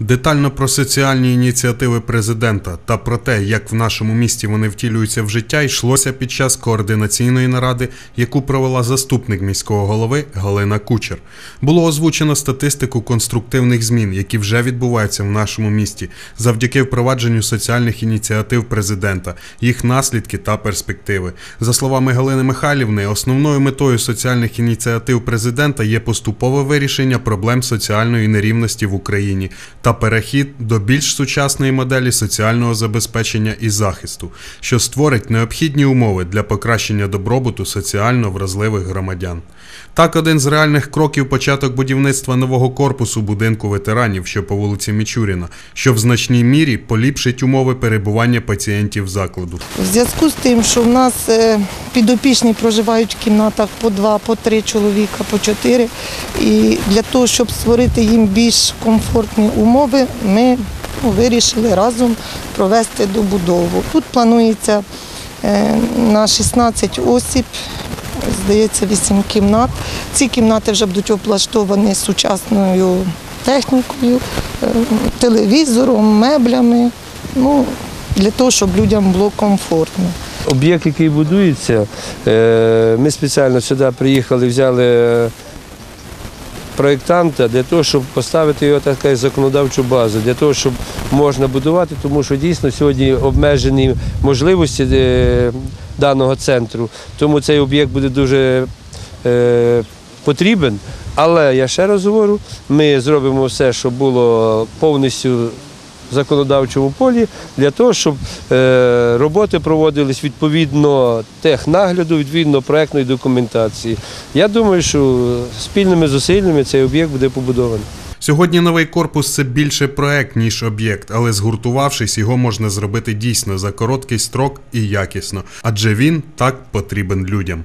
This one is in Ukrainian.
Детально про соціальні ініціативи президента та про те, як в нашому місті вони втілюються в життя, йшлося під час координаційної наради, яку провела заступник міського голови Галина Кучер. Було озвучено статистику конструктивних змін, які вже відбуваються в нашому місті, завдяки впровадженню соціальних ініціатив президента, їх наслідки та перспективи. За словами Галини Михайлівни, основною метою соціальних ініціатив президента є поступове вирішення проблем соціальної нерівності в Україні та перехід до більш сучасної моделі соціального забезпечення і захисту, що створить необхідні умови для покращення добробуту соціально вразливих громадян. Так, один з реальних кроків початок будівництва нового корпусу будинку ветеранів, що по вулиці Мічуріна, що в значній мірі поліпшить умови перебування пацієнтів закладу. В зв'язку з тим, що в нас е, підопічні проживають в кімнатах по два, по три чоловіка, по чотири. І для того, щоб створити їм більш комфортні умови, ми ну, вирішили разом провести добудову. Тут планується е, на 16 осіб. Здається, 8 кімнат. Ці кімнати вже будуть облаштовані сучасною технікою, е, телевізором, меблями. Ну, для того, щоб людям було комфортно. Об'єкт, який будується, е, ми спеціально сюди приїхали, взяли проєктанта для того, щоб поставити його так законодавчу базу, для того, щоб можна будувати, тому що дійсно сьогодні обмежені можливості е, даного центру, тому цей об'єкт буде дуже е, потрібен. Але я ще раз говорю, ми зробимо все, щоб було повністю в законодавчому полі для того, щоб е, роботи проводились відповідно технагляду, відповідно проектної документації. Я думаю, що спільними зусиллями цей об'єкт буде побудований. Сьогодні новий корпус це більше проект, ніж об'єкт, але згуртувавшись, його можна зробити дійсно за короткий строк і якісно, адже він так потрібен людям.